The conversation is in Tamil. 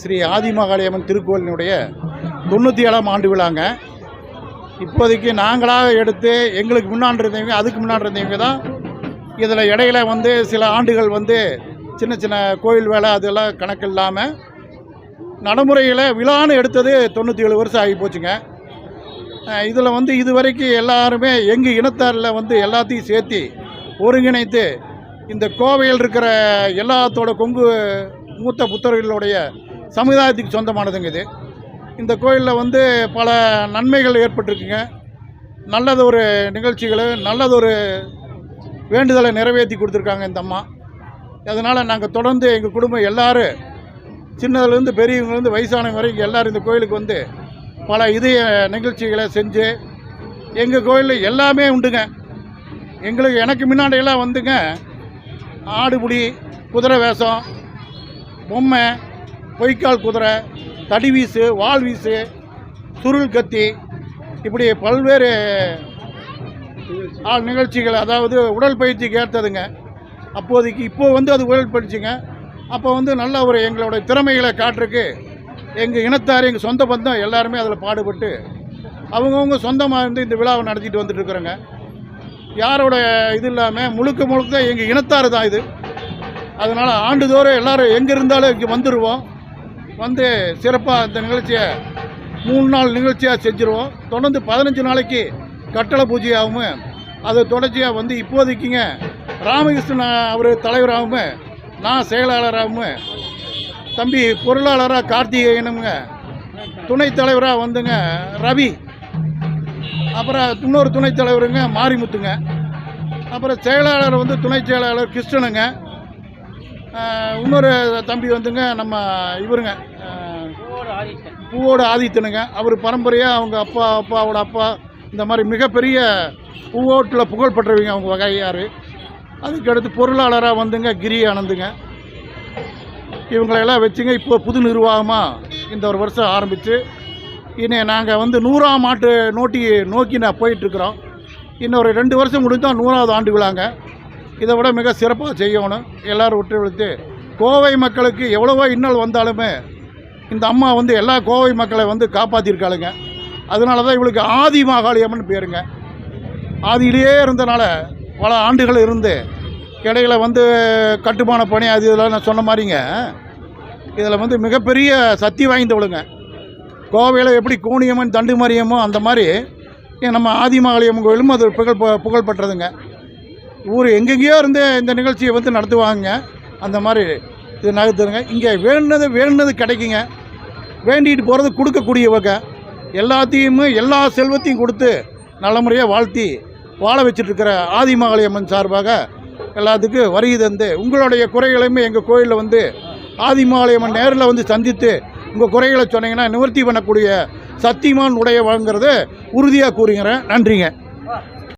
ஸ்ரீ ஆதிமகாளியம்மன் திருக்கோயிலினுடைய தொண்ணூற்றி ஏழாம் ஆண்டு விழாங்க. இப்போதைக்கு நாங்களாக எடுத்து எங்களுக்கு முன்னாடி இருந்தவங்க அதுக்கு முன்னாடி இருந்தவங்க தான் இதில் இடையில வந்து சில ஆண்டுகள் வந்து சின்ன சின்ன கோயில் வேலை அதெல்லாம் கணக்கு இல்லாமல் நடைமுறையில் விழான்னு எடுத்தது தொண்ணூற்றி ஏழு வருஷம் ஆகி போச்சுங்க. இதில் வந்து இது வரைக்கும் எல்லாருமே எங்கள் இனத்தாரில் வந்து எல்லாத்தையும் சேர்த்து ஒருங்கிணைத்து இந்த கோவையில் இருக்கிற எல்லாத்தோட கொங்கு மூத்த புத்தர்களுடைய சமுதாயத்துக்கு சொந்தமானதுங்க இது இந்த கோயிலில் வந்து பல நன்மைகள் ஏற்பட்டிருக்குங்க. நல்லதொரு நிகழ்ச்சிகள் நல்லதொரு வேண்டுதலை நிறைவேற்றி கொடுத்துருக்காங்க இந்த அம்மா. அதனால் நாங்கள் தொடர்ந்து எங்கள் குடும்பம் எல்லாரும் சின்னதுலேருந்து பெரியவங்கலேருந்து வயசானவங்க வரைக்கும் எல்லோரும் இந்த கோயிலுக்கு வந்து பல இதய நிகழ்ச்சிகளை செஞ்சு எங்கள் கோயிலில் எல்லாமே உண்டுங்க. எங்களுக்கு எனக்கு முன்னாடியெல்லாம் வந்துங்க ஆடுபுடி குதிரை வேஷம் பொம்மை பொய்க்கால் குதிரை தடி வீசு வாள் வீசு சுருள் கத்தி இப்படி பல்வேறு ஆள் நிகழ்ச்சிகள் அதாவது உடற்பயிற்சிக்கு ஏற்றதுங்க. அப்போதைக்கு இப்போ வந்து அது உடற்பயிற்சிங்க அப்போ வந்து நல்ல ஒரு எங்களோட திறமைகளை காட்டுறதுக்கு எங்கள் இனத்தார் எங்கள் சொந்த பந்தம் எல்லாருமே அதில் பாடுபட்டு அவங்கவுங்க சொந்தமாக இருந்து இந்த விழாவை நடத்திட்டு வந்துட்டுருக்குறோங்க யாரோட இது இல்லாமல் முழுக்க முழுக்க எங்கள் இனத்தார் தான் இது. அதனால் ஆண்டுதோறும் எல்லாரும் எங்கே இருந்தாலும் இங்கே வந்துடுவோம் வந்து சிறப்பாக இந்த நிகழ்ச்சியை மூணு நாள் நிகழ்ச்சியாக செஞ்சுருவோம். தொடர்ந்து பதினஞ்சு நாளைக்கு கட்டளை பூஜையாகவும் அது தொடர்ச்சியாக வந்து இப்போதைக்குங்க ராமகிருஷ்ணன் அவர் தலைவராகவும் நான் செயலாளராகவும் தம்பி பொருளாளராக கார்த்திகேயனுங்க துணைத் தலைவராக வந்துங்க ரவி. அப்புறம் இன்னொரு துணைத் தலைவருங்க மாரிமுத்துங்க. அப்புறம் செயலாளர் வந்து துணை செயலாளர் கிருஷ்ணனுங்க. இன்னொரு தம்பி வந்துங்க நம்ம இவருங்க. பூவோட ஆதித்தனுங்க. அவர் பரம்பரையாக அவங்க அப்பா அப்பாவோட அப்பா இந்த மாதிரி மிகப்பெரிய பூவோட்டில் புகழ் பெற்றவங்க அவங்க வகையார். அதுக்கடுத்து பொருளாளராக வந்துங்க கிரி ஆனந்துங்க. இவங்களெல்லாம் வச்சுங்க இப்போ புது நிர்வாகமாக இந்த ஒரு வருஷம் ஆரம்பித்து இனி நாங்கள் வந்து நூறாம் ஆண்டு நோட்டி நோக்கி நான் போயிட்டுருக்குறோம் இன்னொரு ரெண்டு வருஷம் முடிந்தால் நூறாவது ஆண்டு விழாங்க. இதை விட மிக சிறப்பாக செய்யணும். எல்லோரும் ஒத்துழைத்து கோவை மக்களுக்கு எவ்வளவோ இன்னல் வந்தாலுமே இந்த அம்மா வந்து எல்லா கோவை மக்களை வந்து காப்பாற்றிருக்காளுங்க அதனால தான் இவளுக்கு ஆதி மாகாளியம்மன் பேருங்க. ஆதியிலேயே இருந்தனால பல ஆண்டுகள் இருந்து இடையில வந்து கட்டுமான பணி அது இதெல்லாம் நான் சொன்ன மாதிரிங்க. இதில் வந்து மிகப்பெரிய சக்தி வாய்ந்தவளுங்க. கோவையில் எப்படி கோணியம்மன் தண்டு மரியமோ அந்த மாதிரி நம்ம ஆதிமகாளியம்மன் கோயிலும் அது புகழ் பெ- ஊர் எங்கெங்கேயோ இருந்து இந்த நிகழ்ச்சியை வந்து நடத்துவாங்க. அந்த மாதிரி இது நகர்த்துருங்க இங்கே வேணுனது வேணுனது கிடைக்குங்க. வேண்டிட்டு போகிறது கொடுக்கக்கூடியவங்க. எல்லாத்தையுமே எல்லா செல்வத்தையும் கொடுத்து நல்ல முறையாக வாழ்த்தி வாழ வச்சிட்ருக்கிற ஆதிமகாளியம்மன் சார்பாக எல்லாத்துக்கும் வருகை தந்து உங்களுடைய குறைகளையுமே எங்கள் கோயிலில் வந்து ஆதிமகாளியம்மன் நேரில் வந்து சந்தித்து உங்கள் குறைகளை சொன்னீங்கன்னா நிவர்த்தி பண்ணக்கூடிய சத்தியமான் உடைய வழங்குறது உறுதியாக கூறுகிறேன். நன்றிங்க.